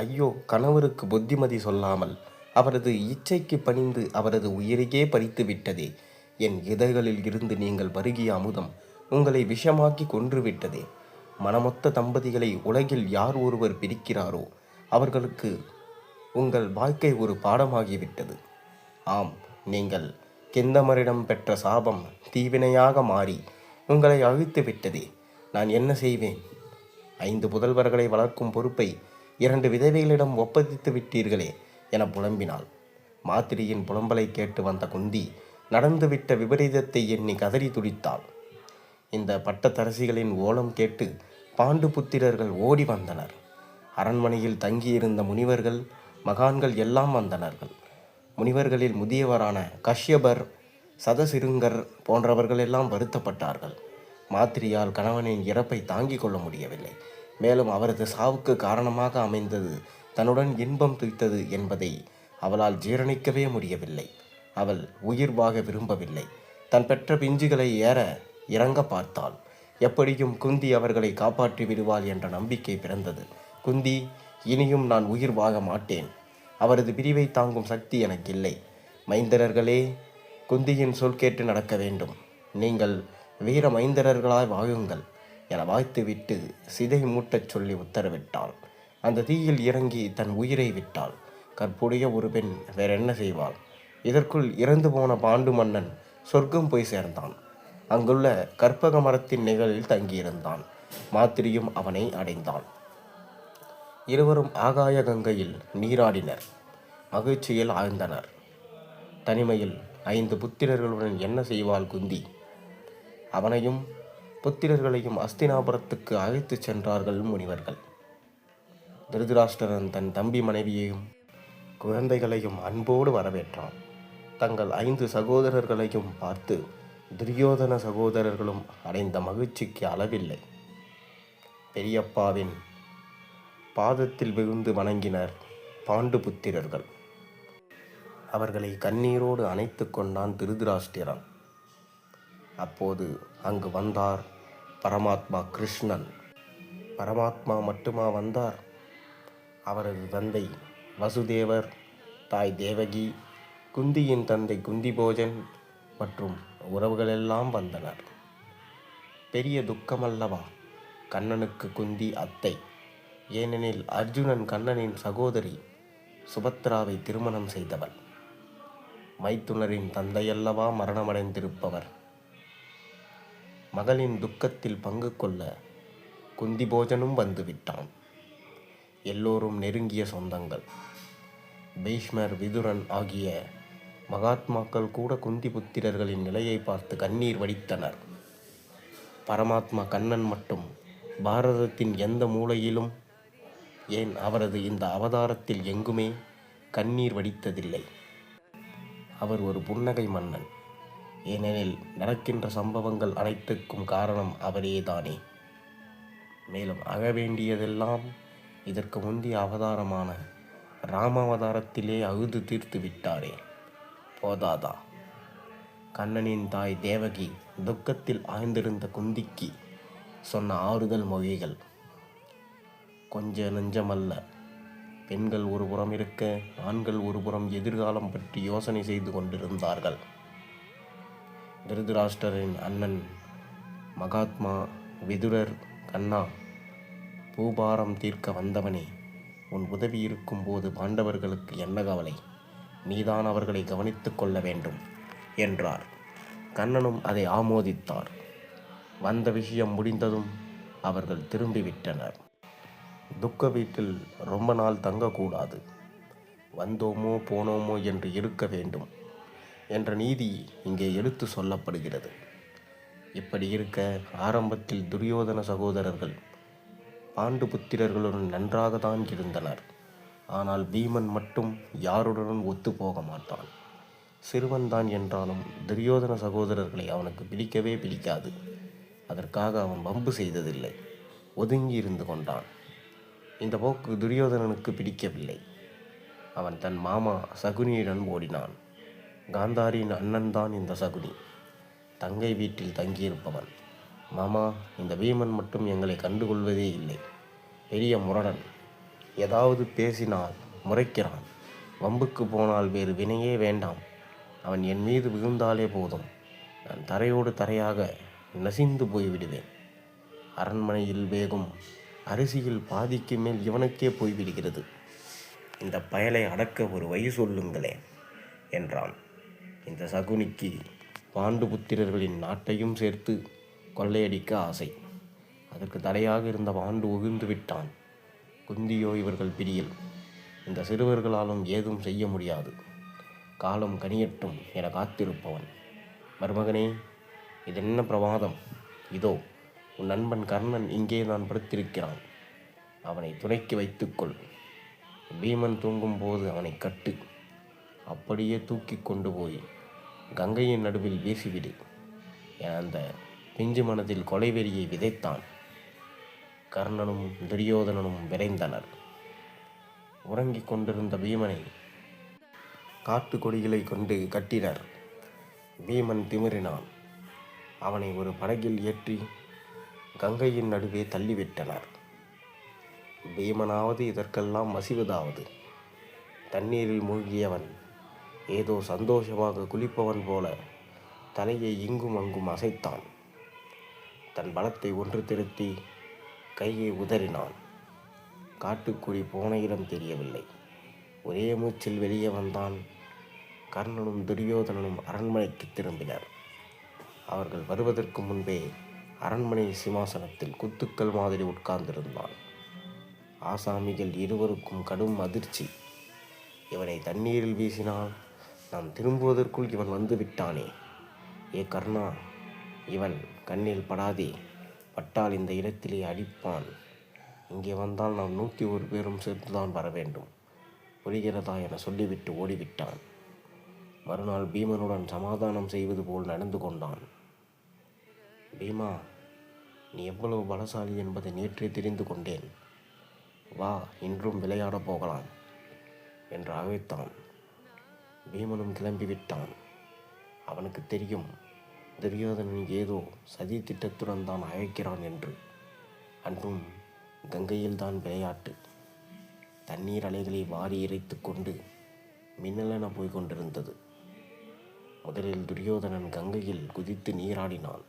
ஐயோ கணவருக்கு புத்திமதி சொல்லாமல் அவரது இச்சைக்கு பணிந்து அவரது உயிரையே பறித்து விட்டதே. என் இதழ்களில் இருந்து நீங்கள் பருகிய அமுதம் உங்களை விஷமாக்கி கொன்றுவிட்டதே. மனமொத்த தம்பதிகளை உலகில் யார் ஒருவர் பிரிக்கிறாரோ அவர்களுக்கு உங்கள் வாழ்க்கை ஒரு பாடமாகிவிட்டது. ஆம் நீங்கள் கெந்தமரிடம் பெற்ற சாபம் தீவினையாக மாறி உங்களை அழித்து விட்டதே நான் என்ன செய்வேன்? ஐந்து புதல்வர்களை வளர்க்கும் பொறுப்பை இரண்டு விதவைகளிடம் ஒப்பதித்து விட்டீர்களே என புலம்பினாள். மாத்திரியின் புலம்பலை கேட்டு வந்த குந்தி நடந்துவிட்ட விபரீதத்தை எண்ணி கதறி துடித்தாள். இந்த பட்டத்தரசிகளின் ஓலம் கேட்டு பாண்டு புத்திரர்கள் ஓடி வந்தனர். அரண்மனையில் தங்கியிருந்த முனிவர்கள் மகான்கள் எல்லாம் வந்தனர்கள். முனிவர்களில் முதியவரான கஷ்யபர் சதசிருங்கர் போன்றவர்கள் எல்லாம் வருத்தப்பட்டார்கள். மாத்திரியால் கணவனின் இறப்பை தாங்கிக் கொள்ள முடியவில்லை. மேலும் அவரது சாவுக்கு காரணமாக அமைந்தது தன்னுடன் இன்பம் துய்த்தது என்பதை அவளால் ஜீரணிக்கவே முடியவில்லை. அவள் உயிர் வாக விரும்பவில்லை. தன் பெற்ற பிஞ்சுகளை ஏற இறங்க பார்த்தாள். எப்படியும் குந்தி அவர்களை காப்பாற்றி விடுவாள் என்ற நம்பிக்கை பிறந்தது. குந்தி இனியும் நான் உயிர் வாக மாட்டேன். அவரது பிரிவை தாங்கும் சக்தி எனக்கு இல்லை. மைந்தரர்களே குந்தியின் சொல் கேட்டு நடக்க வேண்டும். நீங்கள் வீர மைந்தரர்களாய் வாழுங்கள். என வாய்த்துவிட்டு சிதை மூட்டச் சொல்லி உத்தரவிட்டாள். அந்த தீயில் இறங்கி தன் உயிரை விட்டாள். கற்புடைய ஒரு பெண் வேற என்ன செய்வாள்? இதற்குள் இறந்து போன பாண்டு மன்னன் சொர்க்கம் போய் சேர்ந்தான். அங்குள்ள கற்பக மரத்தின் நிகழில் தங்கியிருந்தான். மாத்திரியும் அவனை அடைந்தான். இருவரும் ஆகாய கங்கையில் நீராடினர். மகிழ்ச்சியில் ஆழ்ந்தனர். தனிமையில் ஐந்து புத்திரர்களுடன் என்ன செய்வாள் குந்தி? அவனையும் புத்திரர்களையும் அஸ்தினாபுரத்துக்கு அழைத்துச் சென்றார்கள் முனிவர்கள். திருதராஷ்டிரன் தன் தம்பி மனைவியையும் குழந்தைகளையும் அன்போடு வரவேற்றான். தங்கள் ஐந்து சகோதரர்களையும் பார்த்து துரியோதன சகோதரர்களும் அடைந்த மகிழ்ச்சிக்கு அளவில்லை. பெரியப்பாவின் பாதத்தில் விழுந்து வணங்கினர் பாண்டு புத்திரர்கள். அவர்களை கண்ணீரோடு அணைத்து கொண்டான் திருதராஷ்டிரன். அப்போது அங்கு வந்தார் பரமாத்மா கிருஷ்ணன். பரமாத்மா மட்டுமா வந்தார்? அவரது தந்தை வசுதேவர் தாய் தேவகி குந்தியின் தந்தை குந்தி போஜன் மற்றும் உறவுகளெல்லாம் வந்தனர். பெரிய துக்கமல்லவா கண்ணனுக்கு குந்தி அத்தை. ஏனெனில் அர்ஜுனன் கண்ணனின் சகோதரி சுபத்ராவை திருமணம் செய்தவள். மைத்துனரின் தந்தையல்லவா மரணமடைந்திருப்பவர். மகளின் துக்கத்தில் பங்கு கொள்ள குந்திபோஜனும் வந்துவிட்டான். எல்லோரும் நெருங்கிய சொந்தங்கள். பீஷ்மர் விதுரன் ஆகிய மகாத்மாக்கள் கூட குந்தி புத்திரர்களின் நிலையை பார்த்து கண்ணீர் வடித்தனர். பரமாத்மா கண்ணன் மட்டும் பாரதத்தின் எந்த மூலையிலும் ஏன் அவரது இந்த அவதாரத்தில் எங்குமே கண்ணீர் வடித்ததில்லை. அவர் ஒரு புன்னகை மன்னன். ஏனெனில் நடக்கின்ற சம்பவங்கள் அனைத்துக்கும் காரணம் அவரேதானே. மேலும் அழ வேண்டியதெல்லாம் இதற்கு முந்தைய அவதாரமான ராமாவதாரத்திலே அகுது தீர்த்து விட்டாரே. போதாதா? கண்ணனின் தாய் தேவகி துக்கத்தில் ஆழ்ந்திருந்த குந்திக்கு சொன்ன ஆறுதல் மொழிகள். கொஞ்ச நெஞ்சமல்ல. பெண்கள் ஒரு புறம் இருக்க ஆண்கள் ஒரு புறம் எதிர்காலம் பற்றி யோசனை செய்து கொண்டிருந்தார்கள். திருதராஷ்டரின் அண்ணன் மகாத்மா விதுரர் கண்ணா பூபாரம் தீர்க்க வந்தவனே உன் உதவி இருக்கும்போது பாண்டவர்களுக்கு என்ன கவலை? நீதான் அவர்களை கவனித்துக் கொள்ள வேண்டும் என்றார். கண்ணனும் அதை ஆமோதித்தார். வந்த விஷயம் முடிந்ததும் அவர்கள் திரும்பிவிட்டனர். துக்க வீட்டில் ரொம்ப நாள் தங்கக்கூடாது. வந்தோமோ போனோமோ என்று இருக்க வேண்டும். என்ற நீதி இங்கே எடுத்து சொல்லப்படுகிறது. இப்படி இருக்க ஆரம்பத்தில் துரியோதன சகோதரர்கள் பாண்டு புத்திரர்களுடன் நன்றாக தான் இருந்தனர். ஆனால் பீமன் மட்டும் யாருடனும் ஒத்து போக மாட்டான். சிறுவன்தான் என்றாலும் துரியோதன சகோதரர்களை அவனுக்கு பிடிக்கவே பிடிக்காது. அதற்காக அவன் வம்பு செய்ததில்லை. ஒதுங்கி இருந்து கொண்டான். இந்த போக்கு துரியோதனனுக்கு பிடிக்கவில்லை. அவன் தன் மாமா சகுனியுடன் ஓடினான். காந்தாரியின் அண்ணன் தான் இந்த சகுனி. தங்கை வீட்டில் தங்கியிருப்பவன். மாமா இந்த பீமன் மட்டும் எங்களை கண்டுகொள்வதே இல்லை. பெரிய முரடன். ஏதாவது பேசினால் முறைக்கிறான். வம்புக்கு போனால் வேறு வினையே வேண்டாம். அவன் என் மீது விழுந்தாலே போதும். நான் தரையோடு தரையாக நசிந்து போய்விடுவேன். அரண்மனையில் வேகும் அரிசியில் பாதிக்கு மேல் இவனுக்கே போய்விடுகிறது. இந்த பயலை அடக்க ஒரு வழி சொல்லுங்களேன் என்றான். இந்த சகுனிக்கு பாண்டு புத்திரர்களின் நாட்டையும் சேர்த்து கொள்ளையடிக்க ஆசை. அதற்கு தடையாக இருந்த பாண்டு உகிழ்ந்து விட்டான். குந்தியோ இவர்கள் பிடியில் இந்த சிறுவர்களாலும் ஏதும் செய்ய முடியாது. காலம் கனியட்டும் என காத்திருப்பவன். மருமகனே இதென்ன பிரமாதம்? இதோ உன் நண்பன் கர்ணன் இங்கே தான் படுத்திருக்கிறான். அவனை துணைக்கு வைத்துக்கொள். பீமன் தூங்கும்போது அவனை கட்டு. அப்படியே தூக்கி கொண்டு போய் கங்கையின் நடுவில் வீசிவிடு. என அந்த பிஞ்சு மனதில் கொலைவெறியை விதைத்தான். கர்ணனும் துரியோதனனும் விரைந்தனர். உறங்கிக் கொண்டிருந்த பீமனை காட்டு கொடிகளை கொண்டு கட்டினர். பீமன் திமிரினான். அவனை ஒரு படகில் ஏற்றி கங்கையின் நடுவே தள்ளிவிட்டனர். பீமனாவது இதற்கெல்லாம் மசிவதாவது தண்ணீரில் மூழ்கியவன் ஏதோ சந்தோஷமாக குளிப்பவன் போல தலையை இங்கும் அங்கும் அசைத்தான். தன் பலத்தை ஒன்று திருத்தி கையை உதறினான். காட்டுக்குடி போன இடம் தெரியவில்லை. ஒரே மூச்சில் வெளியே வந்தான். கர்ணனும் துரியோதனனும் அரண்மனைக்கு திரும்பினர். அவர்கள் வருவதற்கு முன்பே அரண்மனை சிம்மாசனத்தில் குத்துக்கள் மாதிரி உட்கார்ந்திருந்தான். ஆசாமிகள் இருவருக்கும் கடும் அதிர்ச்சி. இவனை தண்ணீரில் வீசினால் நாம் திரும்புவதற்குள் இவன் வந்து விட்டானே. ஏ கர்ணா இவன் கண்ணில் படாதே. பட்டால் இந்த இடத்திலே அடிப்பான். இங்கே வந்தால் நாம் நூற்றி ஒரு பேரும் சேர்த்துதான் வர வேண்டும். புரிகிறதா என சொல்லிவிட்டு ஓடிவிட்டான். மறுநாள் பீமனுடன் சமாதானம் செய்வது போல் நடந்து கொண்டான். பீமா நீ எவ்வளவு பலசாலி என்பதை நேற்றே தெரிந்து கொண்டேன். வா இன்றும் விளையாடப் போகலாம் என்று அழைத்தான். பீமனும் கிளம்பிவிட்டான். அவனுக்கு தெரியும் துரியோதனன் ஏதோ சதி திட்டத்துடன் தான் அழைக்கிறான் என்று. அன்றும் கங்கையில்தான் விளையாட்டு. தண்ணீர் அலைகளை வாரி இறைத்து கொண்டு மின்னலென போய்க் கொண்டிருந்தது. முதலில் துரியோதனன் கங்கையில் குதித்து நீராடினான்.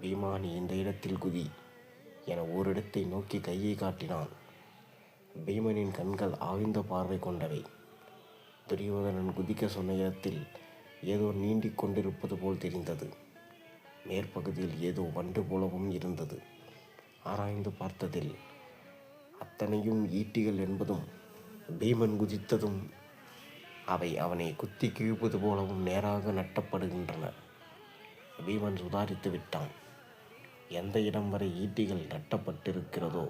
பீமானி இந்த இடத்தில் குதி என ஓரிடத்தை நோக்கி கையை காட்டினான். பீமனின் கண்கள் ஆழ்ந்த பார்வை கொண்டவை. துரியோதனன் குதிக்க சொன்ன இடத்தில் ஏதோ நீண்டிக் கொண்டிருப்பது போல் தெரிந்தது. மேற்பகுதியில் ஏதோ வண்டு போலவும் இருந்தது. ஆராய்ந்து பார்த்ததில் அத்தனையும் ஈட்டிகள் என்பதும் பீமன் குதித்ததும் அவை அவனை குத்தி கிழிப்பது போலவும் நேராக நட்டப்படுகின்றன. பீமன் சுதாரித்து விட்டான். எந்த இடம் வரை ஈட்டிகள் நட்டப்பட்டிருக்கிறதோ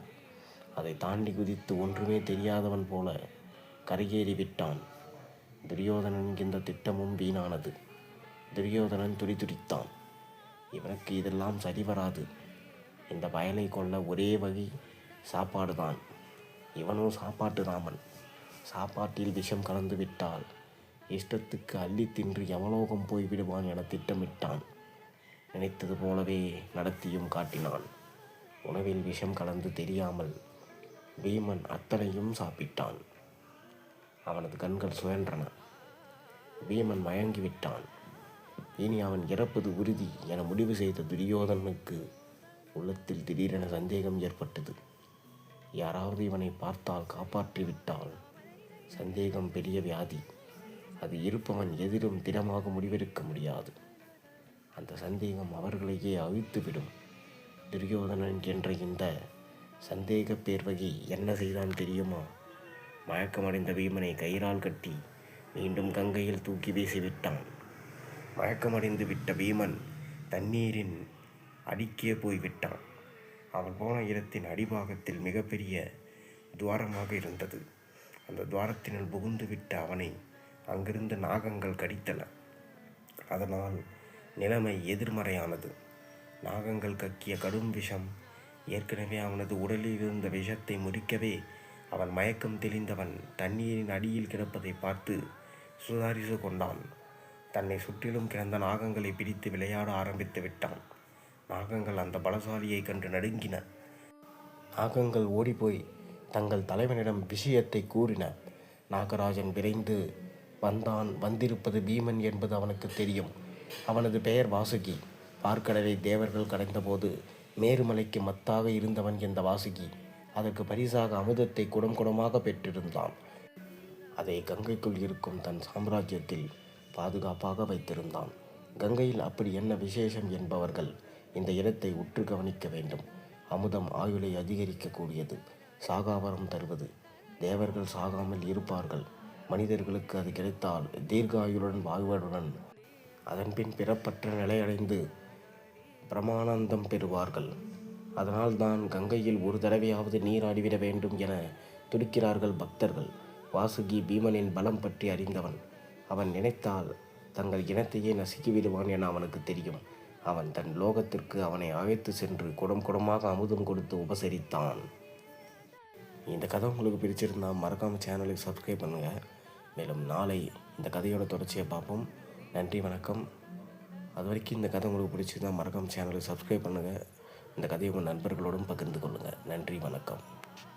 அதை தாண்டி குதித்து ஒன்றுமே தெரியாதவன் போல கரையேறி விட்டான். துரியோதனன் இந்த திட்டமும் வீணானது. துரியோதனன் துடிதுடித்தான் இவனுக்கு இதெல்லாம் சரி வராது. இந்த வயலை கொள்ள ஒரே வழி சாப்பாடு தான் இவனும் சாப்பாட்டு ராமன். சாப்பாட்டில் விஷம் கலந்து விட்டால் இஷ்டத்துக்கு அள்ளி தின்று யமலோகம் போய் விடுவான் என திட்டமிட்டான். நினைத்தது போலவே நடத்தியும் காட்டினான். உணவில் விஷம் கலந்து தெரியாமல் பீமன் அத்தனையும் சாப்பிட்டான். அவனது கண்கள் சுழன்றன. பீமன் மயங்கிவிட்டான். இனி அவன் இறப்பது உறுதி என முடிவு செய்த துரியோதனனுக்கு உள்ளத்தில் திடீரென சந்தேகம் ஏற்பட்டது. யாராவது இவனை பார்த்தால் காப்பாற்றிவிட்டால் சந்தேகம் பெரிய வியாதி. அது இருப்பவன் எதிலும் திடமாக முடிவெடுக்க முடியாது. அந்த சந்தேகம் அவர்களையே அவித்துவிடும் துரியோதனன் என்ற இந்த சந்தேக பேர்வகி என்ன செய்தான் தெரியுமா? மயக்கமடைந்த பீமனை கயிறால் கட்டி மீண்டும் கங்கையில் தூக்கி வீசிவிட்டான். மயக்கமடைந்து விட்ட பீமன் தண்ணீரின் அடிக்கே போய்விட்டான். அவன் போன இடத்தின் அடிபாகத்தில் மிகப்பெரிய துவாரமாக இருந்தது. அந்த துவாரத்தினுள் புகுந்து விட்ட அவனை அங்கிருந்த நாகங்கள் கடித்தன. அதனால் நிலைமை எதிர்மறையானது. நாகங்கள் கக்கிய கடும் விஷம் ஏற்கனவே அவனது உடலில் இருந்த விஷத்தை முறிக்கவே அவன் மயக்கம் தெளிந்தவன் தண்ணீரின் அடியில் கிடப்பதை பார்த்து சுதாரித்து கொண்டான். தன்னை சுற்றிலும் கிடந்த நாகங்களை பிடித்து விளையாட ஆரம்பித்து விட்டான். நாகங்கள் அந்த பலசாலியை கண்டு நடுங்கின. நாகங்கள் ஓடிப்போய் தங்கள் தலைவனிடம் விஷயத்தை கூறின. நாகராஜன் விரைந்து வந்தான் வந்திருப்பது பீமன் என்பது அவனுக்கு தெரியும். அவனது பெயர் வாசுகி. பார்க்கடலை தேவர்கள் கடைந்தபோது மேருமலைக்கு மத்தாக இருந்தவன் இந்த வாசுகி அதற்கு பரிசாக அமுதத்தை குடம் குடமாக பெற்றிருந்தான். அதை கங்கைக்குள் இருக்கும் தன் சாம்ராஜ்யத்தில் பாதுகாப்பாக வைத்திருந்தான். கங்கையில் அப்படி என்ன விசேஷம் என்பவர்கள் இந்த இடத்தை உற்று கவனிக்க வேண்டும். அமுதம் ஆயுளை அதிகரிக்கக்கூடியது. சாகாவரம் தருவது. தேவர்கள் சாகாமல் இருப்பார்கள். மனிதர்களுக்கு அது கிடைத்தால் தீர்க்க ஆயுளுடன் வாழ்வதுடன் அதன்பின் பிறப்பற்ற நிலையடைந்து பிரமானந்தம் பெறுவார்கள். அதனால்தான் கங்கையில் ஒரு தடவையாவது நீராடிவிட வேண்டும் என துடிக்கிறார்கள் பக்தர்கள். வாசுகி பீமனின் பலம் பற்றி அறிந்தவன். அவன் நினைத்தால் தங்கள் இனத்தையே நசுக்கிவிடுவான் என அவனுக்கு தெரியும். அவன் தன் லோகத்திற்கு அவனை அழைத்து சென்று குடம் குடமாக அமுதம் கொடுத்து உபசரித்தான். இந்த கதை உங்களுக்கு பிடிச்சிருந்தால் மறக்காமல் சேனலுக்கு சப்ஸ்கிரைப் பண்ணுங்கள் மேலும் நாளை இந்த கதையோட தொடர்ச்சியை பார்ப்போம். நன்றி வணக்கம். அது வரைக்கும் இந்த கதை உங்களுக்கு பிடிச்சிருந்தால் மறக்காமல் சேனலுக்கு சப்ஸ்கிரைப் பண்ணுங்கள் இந்த கதையை உங்கள் நண்பர்களோடும் பகிர்ந்து கொள்ளுங்கள் நன்றி வணக்கம்.